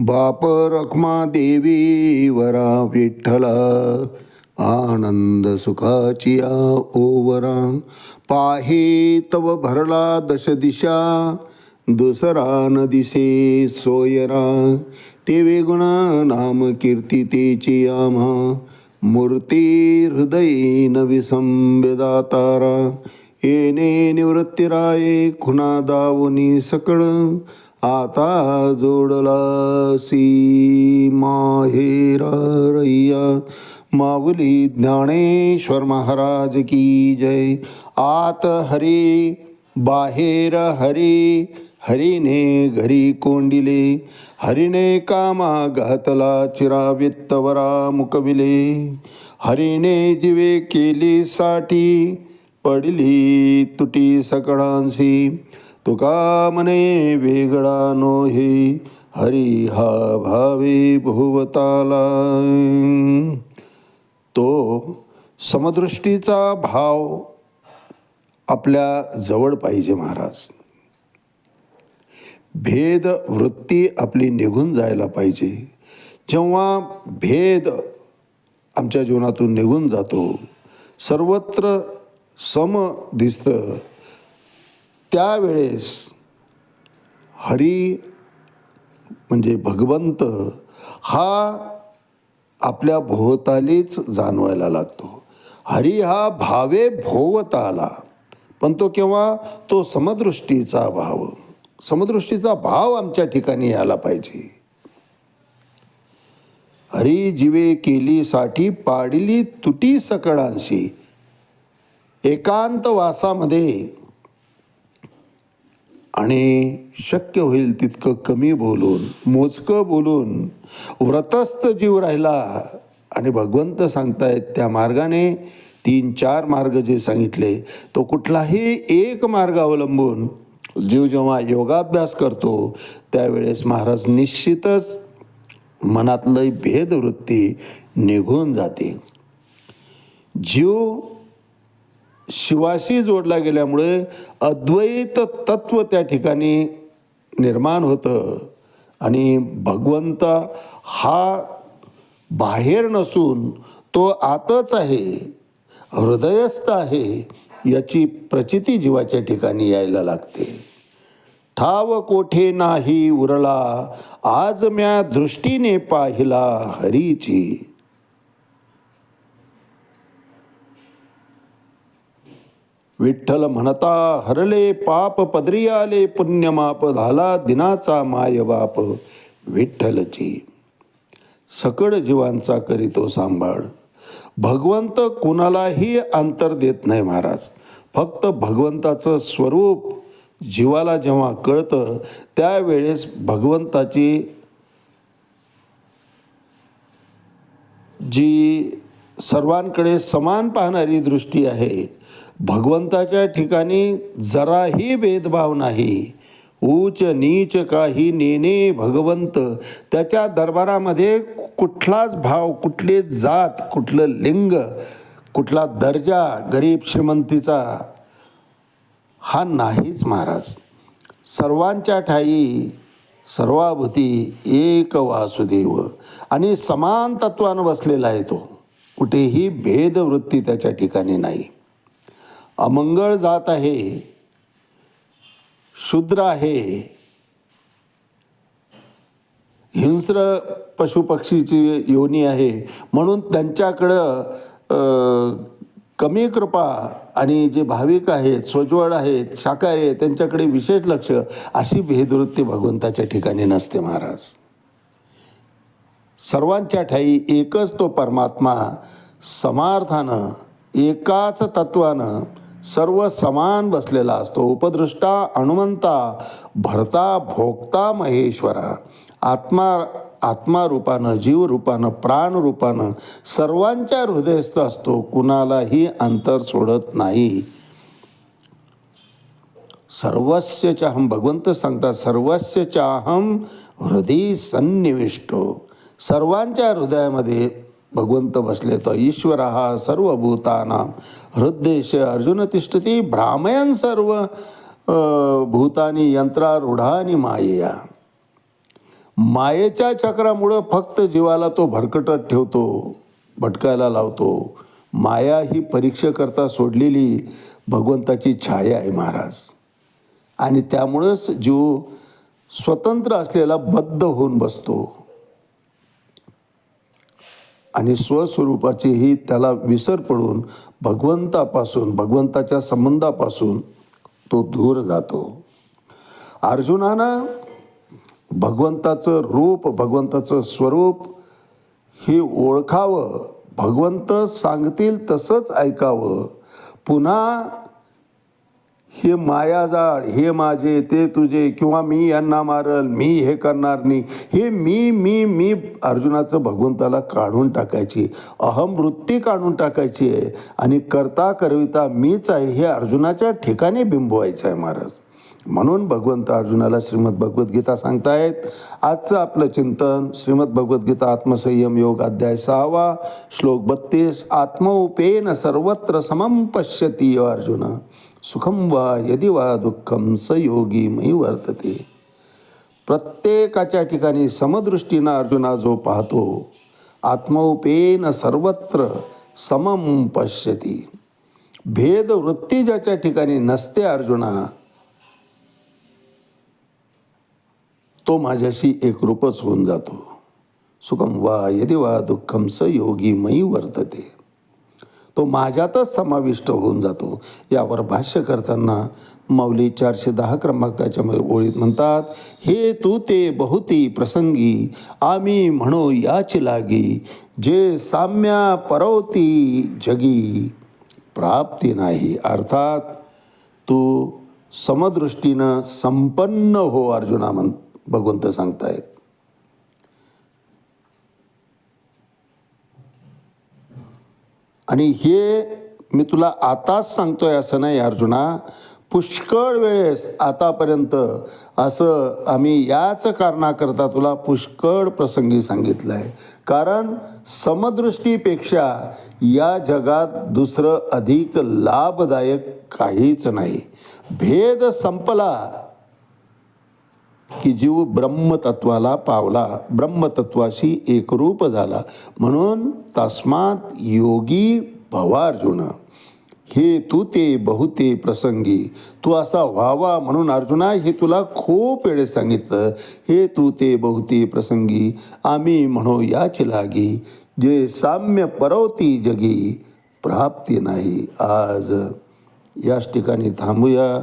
बाप रखमा देवी वरा विठ्ठला आनंद सुखाची आ ओवरा. पाहे तव भरला दश दिशा दुसरा न दिसे सोयरा. तेवे गुण नाम कीर्ती तेची आम्हा मूर्ती हृदय न विसंवेदातारा येणे निवृत्तीराये खुना दावनी सकळ आता जोडला सी माहेरा रैया माऊली ज्ञानेश्वर महाराज की जय. आत हरी बाहेर हरी हरिने घरी कोंडिले. हरिने कामा घातला चिरा वित्तवरा मुकविले. हरीने जिवे केली साठी पडली तुटी सकळांसी तुका मने वेगळा नोही हरी हा भावे भुवताला. तो समदृष्टीचा भाव आपल्या जवळ पाहिजे महाराज. भेद वृत्ती आपली निघून जायला पाहिजे. जेव्हा भेद आमच्या जीवनातून निघून जातो सर्वत्र सम दिसतं त्यावेळेस हरी म्हणजे भगवंत हा आपल्या भोवतालीच जाणवायला लागतो. हरी हा भावे भोवत आला पण तो केव्हा? तो समदृष्टीचा भाव. समदृष्टीचा भाव आमच्या ठिकाणी यायला पाहिजे. हरी जीवे केलीसाठी पाडली तुटी सकळांशी. एकांत वासामध्ये आणि शक्य होईल तितकं कमी बोलून मोजकं बोलून व्रतस्थ जीव राहिला. आणि भगवंत सांगतायत त्या मार्गाने तीन चार मार्ग जे सांगितले तो कुठलाही एक मार्ग अवलंबून जीव जेव्हा योगाभ्यास करतो त्यावेळेस महाराज निश्चितच मनातलं भेदवृत्ती निघून जाते. जीव शिवाशी जोडला गेल्यामुळे अद्वैत तत्व त्या ठिकाणी निर्माण होतं. आणि भगवंत हा बाहेर नसून तो आतच आहे हृदयस्थ आहे याची प्रचिती जीवाच्या ठिकाणी यायला लागते. ठाव कोठे नाही उरला आज म्या दृष्टीने पाहिला हरीची. विठ्ठल म्हणता हरले पाप पदरी आले पुण्यमाप झाला दिनाचा माय बाप. विठ्ठलची सकड जीवांचा करीतो सांभाळ. भगवंत कुणालाही अंतर देत नाही महाराज. फक्त भगवंताचं स्वरूप जीवाला जेव्हा कळतं त्यावेळेस भगवंताची जी सर्वांकडे समान पाहणारी दृष्टी आहे भगवंताच्या ठिकाणी जराही भेदभाव नाही. उच नीच काही नेने भगवंत. त्याच्या दरबारामध्ये कुठलाच भाव कुठली जात कुठलं लिंग कुठला दर्जा गरीब श्रीमंतीचा हा नाहीच महाराज. सर्वांच्या ठाई सर्वाभूती एक वासुदेव. आणि समान तत्वानं बसलेला आहे तो. कुठेही भेदवृत्ती त्याच्या ठिकाणी नाही. अमंगळ जात आहे शूद्र आहे. हिंस्र पशुपक्षीची योनी आहे. म्हणून त्यांच्याकडं कमी कृपा आणि जे भाविक आहेत सोज्वळ आहेत शाकाहारी आहेत त्यांच्याकडे विशेष लक्ष अशी भेदवृत्ती भगवंताच्या ठिकाणी नसते महाराज. सर्वांच्या ठाई एकच तो परमात्मा समार्थानं एकाच तत्वानं सर्व समान बसलेला असतो. उपदृष्टा हनुमंता भरता भोगता महेश्वरा. आत्मा आत्मारूपानं जीवरूपानं प्राणरूपानं सर्वांच्या हृदयस्थ असतो. कुणालाही अंतर सोडत नाही. सर्वस्य चाहम भगवंत सांगतात सर्वस्य चाहम हृदय सन्निविष्टो. सर्वांच्या हृदयामध्ये भगवंत बसले तर ईश्वर हा सर्वभूतानां. हृद्देश अर्जुन तिष्ठती भ्रामयन सर्व अ, भूतानी यंत्रारूढानी माया मायेच्या चक्रामुळं फक्त जीवाला तो भरकटत ठेवतो भटकायला लावतो. माया ही परीक्षेकरता सोडलेली भगवंताची छाया आहे महाराज. आणि त्यामुळंच जीव स्वतंत्र असलेला बद्ध होऊन बसतो. आणि स्वस्वरूपाचीही त्याला विसर पडून भगवंतापासून भगवंताच्या संबंधापासून तो दूर जातो. अर्जुनानं भगवंताचं रूप भगवंताचं स्वरूप हे ओळखावं. भगवंत सांगतील तसंच ऐकावं. पुन्हा हे माया जाळ हे माझे ते तुझे किंवा मी यांना मारल मी हे करणार नाही. हे मी मी मी अर्जुनाचं भगवंताला काढून टाकायची. अहमवृत्ती काढून टाकायची आहे. आणि करता करविता मीच आहे हे अर्जुनाच्या ठिकाणी बिंबवायचं आहे महाराज. म्हणून भगवंत अर्जुनाला श्रीमद भगवद्गीता सांगतायत. आजचं आपलं चिंतन श्रीमद भगवद्गीता आत्मसंयम योग अध्याय सहावा श्लोक बत्तीस आत्मोपेन सर्वत्र समम पश्यती अर्जुन. सुखम वा यदि वा दुःखम स योगीमयी वर्तते. प्रत्येकाच्या ठिकाणी समदृष्टीनं अर्जुना जो पाहतो आत्मोपेन सर्वत्र समम पश्यती. भेदवृत्ती ज्याच्या ठिकाणी नसते अर्जुना तो माझ्याशी एकरूपच होऊन जातो. सुखम वा यदि वा दुःखम स योगीमयी वर्तते. तो माझ्यातच समाविष्ट होऊन जातो. यावर भाष्य करताना माऊली चारशे दहा क्रमांकाच्या ओळीत म्हणतात हे तू ते बहुती प्रसंगी आम्ही म्हणो याची लागी जे साम्या परवती जगी प्राप्ती नाही. अर्थात तू समदृष्टीनं संपन्न हो अर्जुना म्हण भगवंत सांगतायत. आणि हे मी तुला आताच सांगतो आहे असं नाही अर्जुना. पुष्कळ वेळेस आतापर्यंत असं आम्ही याच कारणाकरता तुला पुष्कळ प्रसंगी सांगितलं आहे कारण समदृष्टीपेक्षा या जगात दुसरं अधिक लाभदायक काहीच नाही. भेद संपला की जीव ब्रह्मतत्वाला पावला. ब्रह्मतत्वाशी एकरूप झाला. म्हणून तस्मात योगी भवार्जुन. हे तू ते बहुते प्रसंगी. तू असा व्हावा म्हणून अर्जुना हे तुला खूप वेळेस सांगितलं. हे तू ते बहुते प्रसंगी. आम्ही म्हणू याची लागी. जे साम्य परवती जगी प्राप्ती नाही आज. याच ठिकाणी थांबूया.